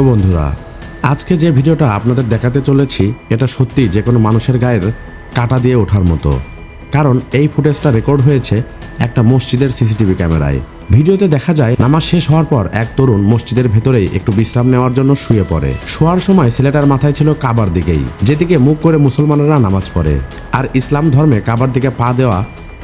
তো বন্ধুরা, আজকে যে ভিডিওটা আপনাদের দেখাতে চলেছি, এটা সত্যি যে কোনো মানুষের গায়ের কাটা দিয়ে ওঠার মতো। কারণ এই ফুটেজটা রেকর্ড হয়েছে একটা মসজিদের সিসিটিভি ক্যামেরায়। ভিডিওতে দেখা যায়, নামাজ শেষ হওয়ার পর এক তরুণ মসজিদের ভেতরেই একটু বিশ্রাম নেওয়ার জন্য শুয়ে পড়ে। শোয়ার সময় ছেলেটার মাথায় ছিল কাবার দিকেই, যেদিকে মুখ করে মুসলমানেরা নামাজ পড়ে। আর ইসলাম ধর্মে কাবার দিকে পা দেওয়া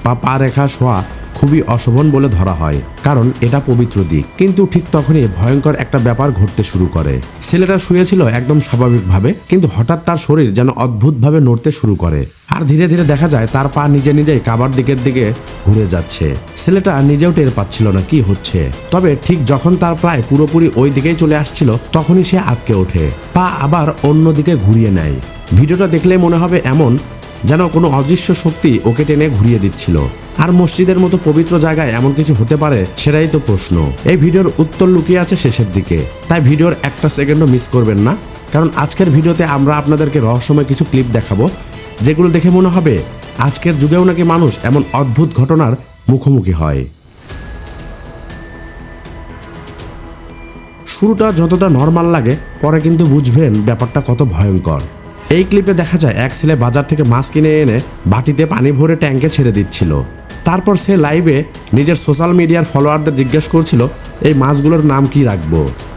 বা পা রেখা শোয়া খুবই অশোভন বলে ধরা হয়, কারণ এটা পবিত্র দিক। কিন্তু ঠিক তখনই ভয়ঙ্কর একটা ব্যাপার ঘটতে শুরু করে। ছেলেটা শুয়েছিল একদম স্বাভাবিকভাবে, কিন্তু হঠাৎ তার শরীর যেন অদ্ভুতভাবে নড়তে শুরু করে। আর ধীরে ধীরে দেখা যায় তার পা নিজে নিজেই কাবার দিকের দিকে ঘুরে যাচ্ছে। ছেলেটা নিজেও টের পাচ্ছিল না কি হচ্ছে। তবে ঠিক যখন তার প্রায় পুরোপুরি ওই দিকেই চলে আসছিল, তখনই সে আটকে ওঠে। পা আবার অন্যদিকে ঘুরিয়ে নেয়। ভিডিওটা দেখলে মনে হবে এমন, যেন কোনো অদৃশ্য শক্তি ওকে টেনে ঘুরিয়ে দিচ্ছিল। আর মসজিদের মতো পবিত্র জায়গায় এমন কিছু হতে পারে সেটাই তো প্রশ্ন। এই ভিডিওর উত্তর লুকিয়ে আছে শেষের দিকে। তাই ভিডিওর একটা সেকেন্ডও মিস করবেন না। কারণ আজকের ভিডিওতে আমরা আপনাদেরকে রহস্যময় কিছু ক্লিপ দেখাবো, যেগুলো দেখে মনে হবে আজকের যুগেও নাকি মানুষ এমন অদ্ভুত ঘটনার মুখোমুখি হয়। শুরুটা যতটা নর্মাল লাগে, পরে কিন্তু বুঝবেন ব্যাপারটা কত ভয়ঙ্কর। এই ক্লিপে দেখা যায় এক ছেলে বাজার থেকে মাছ কিনে এনে বাটিতে পানি ভরে ট্যাঙ্কে ছেড়ে দিচ্ছিল। তারপর সে লাইভে নিজের সোশ্যাল মিডিয়ার ফলোয়ারদের জিজ্ঞেস করছিল, এই মাছগুলোর নাম কি রাখব?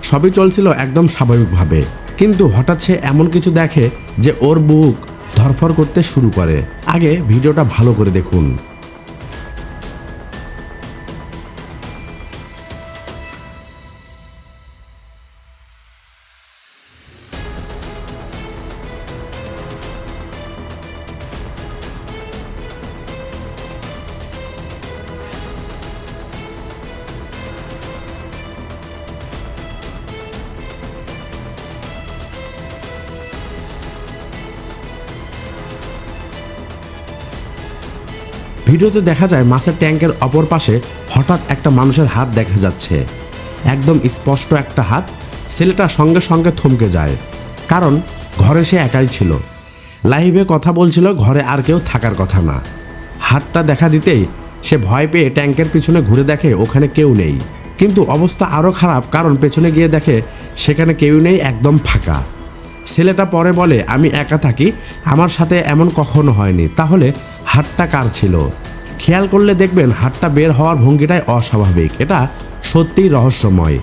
সবই চলছিল একদম স্বাভাবিকভাবে। কিন্তু হঠাৎ সে এমন কিছু দেখে যে ওর বুক ধরফর করতে শুরু করে। আগে ভিডিওটা ভালো করে দেখুন। ভিডিওতে দেখা যায় মাছের ট্যাঙ্কের অপর পাশে হঠাৎ একটা মানুষের হাত দেখা যাচ্ছে। একদম স্পষ্ট একটা হাত ছেলেটা সঙ্গে সঙ্গে থমকে যায়, কারণ ঘরে সে একাই ছিল। লাইভে কথা বলছিল, ঘরে আর কেউ থাকার কথা না। হাতটা দেখা দিতেই সে ভয় পেয়ে ট্যাঙ্কের পিছনে ঘুরে দেখে ওখানে কেউ নেই। কিন্তু অবস্থা আরও খারাপ, কারণ পেছনে গিয়ে দেখে সেখানে কেউ নেই, একদম ফাঁকা। ছেলেটা পরে বলে, আমি একা থাকি, আমার সাথে এমন কখনো হয়নি। তাহলে হাটটা কার ছিল? খেয়াল করলে দেখবেন হাটটা বের হওয়ার ভঙ্গিটাই অস্বাভাবিক। এটা সত্যিই রহস্যময়।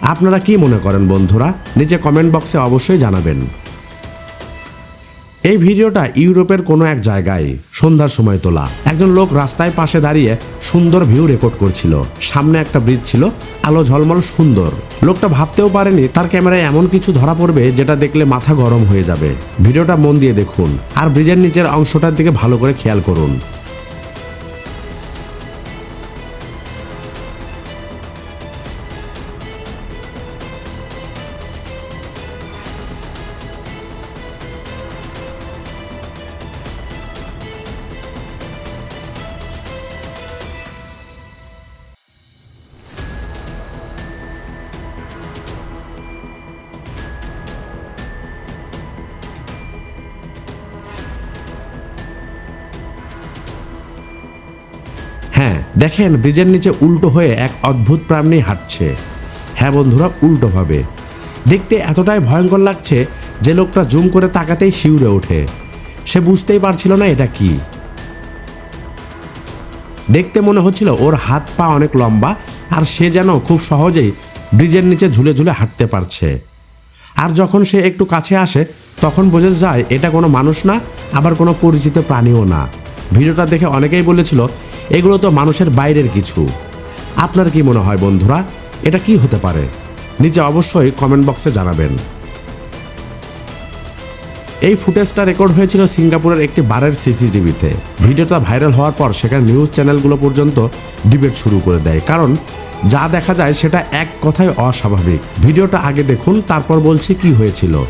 আপনারা কি মনে করেন বন্ধুরা? নিচে কমেন্ট বক্সে অবশ্যই জানাবেন। এই ভিডিওটা ইউরোপের কোনো এক জায়গায় সন্ধ্যার সময় তোলা। একজন লোক রাস্তায় পাশে দাঁড়িয়ে সুন্দর ভিউ রেকর্ড করছিল। সামনে একটা ব্রিজ ছিল, আলো ঝলমল সুন্দর। লোকটা ভাবতেও পারেনি তার ক্যামেরায় এমন কিছু ধরা পড়বে যেটা দেখলে মাথা গরম হয়ে যাবে। ভিডিওটা মন দিয়ে দেখুন আর ব্রিজের নিচের অংশটার দিকে ভালো করে খেয়াল করুন। দেখেন, ব্রিজের নিচে উল্টো হয়ে এক অদ্ভুত প্রাণী হাঁটছে। হ্যাঁ বন্ধুরা উল্টোভাবে দেখতে এতটাই ভয়ঙ্কর লাগছে যে লোকটা জুম করে তাকাতেই শিউরে ওঠে। সে বুঝতেই পারছিল না এটা কি। দেখতে মনে হচ্ছিল ওর হাত পা অনেক লম্বা, আর সে যেন খুব সহজেই ব্রিজের নিচে ঝুলে ঝুলে হাঁটতে পারছে। আর যখন সে একটু কাছে আসে, তখন বোঝা যায় এটা কোনো মানুষ না, আবার কোনো পরিচিত প্রাণীও না। ভিডিওটা দেখে অনেকেই বলেছিল এগুলো তো মানুষের বাইরের কিছু। আপনার কি মনে হয় বন্ধুরা, এটা কি হতে পারে? নিচে অবশ্যই কমেন্ট বক্সে জানাবেন। এই ফুটেজটা রেকর্ড হয়েছিল সিঙ্গাপুরের একটি বারের সিসিটিভিতে। ভিডিওটা ভাইরাল হওয়ার পর সেখানে নিউজ চ্যানেলগুলো পর্যন্ত ডিবেট শুরু করে দেয়। কারণ, যা দেখা যায় সেটা এক কথায় অস্বাভাবিক। ভিডিওটা আগে দেখুন, তারপর বলছি কি হয়েছিল।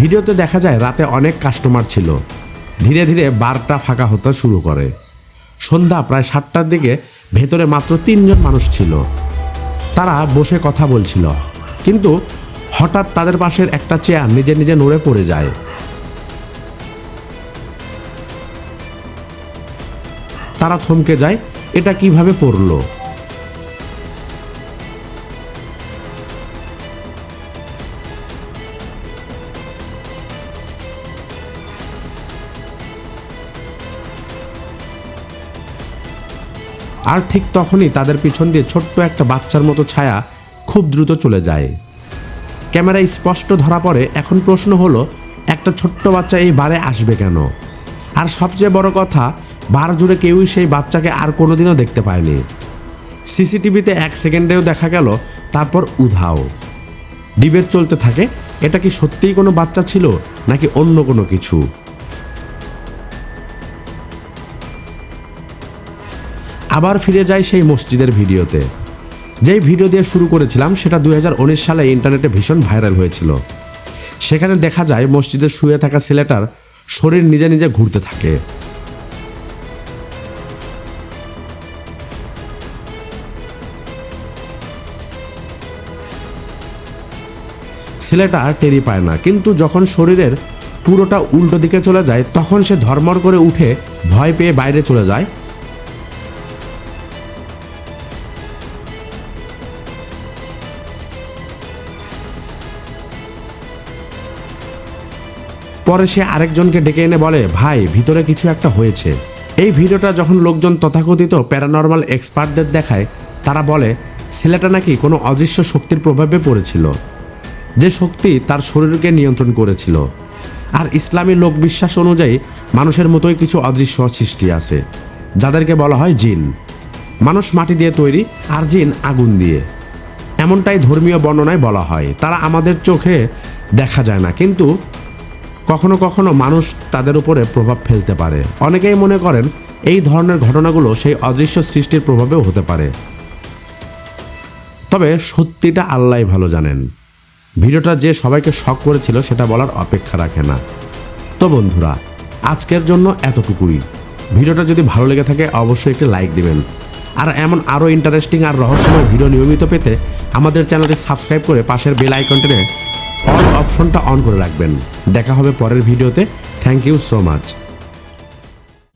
ভিডিওতে দেখা যায় রাতে অনেক কাস্টমার ছিল। ধীরে ধীরে বারটা ফাঁকা হতে শুরু করে। সন্ধ্যা প্রায় সাতটার দিকে ভেতরে মাত্র তিনজন মানুষ ছিল। তারা বসে কথা বলছিল। কিন্তু হঠাৎ তাদের পাশের একটা চেয়ার নিজে নিজে নড়ে পড়ে যায়। তারা থমকে যায়, এটা কীভাবে পড়ল? আর ঠিক তখনই তাদের পিছন দিয়ে ছোট্ট একটা বাচ্চার মতো ছায়া খুব দ্রুত চলে যায়। ক্যামেরায় স্পষ্ট ধরা পড়ে, এখন প্রশ্ন হলো, একটা ছোট্ট বাচ্চা এই বারে আসবে কেন? আর সবচেয়ে বড় কথা, বার জুড়ে কেউই সেই বাচ্চাকে আর কোনোদিনও দেখতে পায়নি। সিসিটিভিতে এক সেকেন্ডেও দেখা গেল, তারপর উধাও। ডিবেট চলতে থাকে, এটা কি সত্যিই কোনো বাচ্চা ছিল, নাকি অন্য কোনো কিছু? আবার ফিরে যাই সেই মসজিদের ভিডিওতে। যেই ভিডিও দিয়ে শুরু করেছিলাম, সেটা দুই হাজার উনিশ সালে ইন্টারনেটে ভীষণ ভাইরাল হয়েছিল। সেখানে দেখা যায়, মসজিদে শুয়ে থাকা ছেলেটার শরীর নিজে নিজে ঘুরতে থাকে। ছেলেটা টেরি পায় না, কিন্তু যখন শরীরের পুরোটা উল্টো দিকে চলে যায়, তখন সে ধর্মর করে উঠে ভয় পেয়ে বাইরে চলে যায়। পরে সে আরেকজনকে ডেকে এনে বলে, ভাই, ভিতরে কিছু একটা হয়েছে। এই ভিডিওটা যখন লোকজন তথাকথিত প্যারানর্মাল এক্সপার্টদের দেখায়, তারা বলে, ছেলেটা নাকি কোনো অদৃশ্য শক্তির প্রভাবে পড়েছিল। যে শক্তি তার শরীরকে নিয়ন্ত্রণ করেছিল। আর ইসলামী লোক বিশ্বাস অনুযায়ী মানুষের মতোই কিছু অদৃশ্য সৃষ্টি আছে, যাদেরকে বলা হয় জিন। মানুষ মাটি দিয়ে তৈরি আর জিন আগুন দিয়ে। এমনটাই ধর্মীয় বর্ণনায় বলা হয়। তারা আমাদের চোখে দেখা যায় না। কিন্তু কখনো কখনো মানুষ তাদের উপরে প্রভাব ফেলতে পারে। অনেকেই মনে করেন এই ধরনের ঘটনাগুলো সেই অদৃশ্য সৃষ্টির প্রভাবেও হতে পারে। তবে সত্যিটা আল্লাহ ভালো জানেন। ভিডিওটা যে সবাইকে শক করেছিল সেটা বলার অপেক্ষা রাখে না। তো বন্ধুরা, আজকের জন্য এতটুকুই। ভিডিওটা যদি ভালো লেগে থাকে, অবশ্যই একটি লাইক দিবেন। আর এমন আরও ইন্টারেস্টিং আর রহস্যময় ভিডিও নিয়মিত পেতে আমাদের চ্যানেলটি সাবস্ক্রাইব করে পাশের বেল আইকনটিতে অল অপশনটা অন করে রাখবেন। দেখা হবে পরের ভিডিওতে। Thank you so much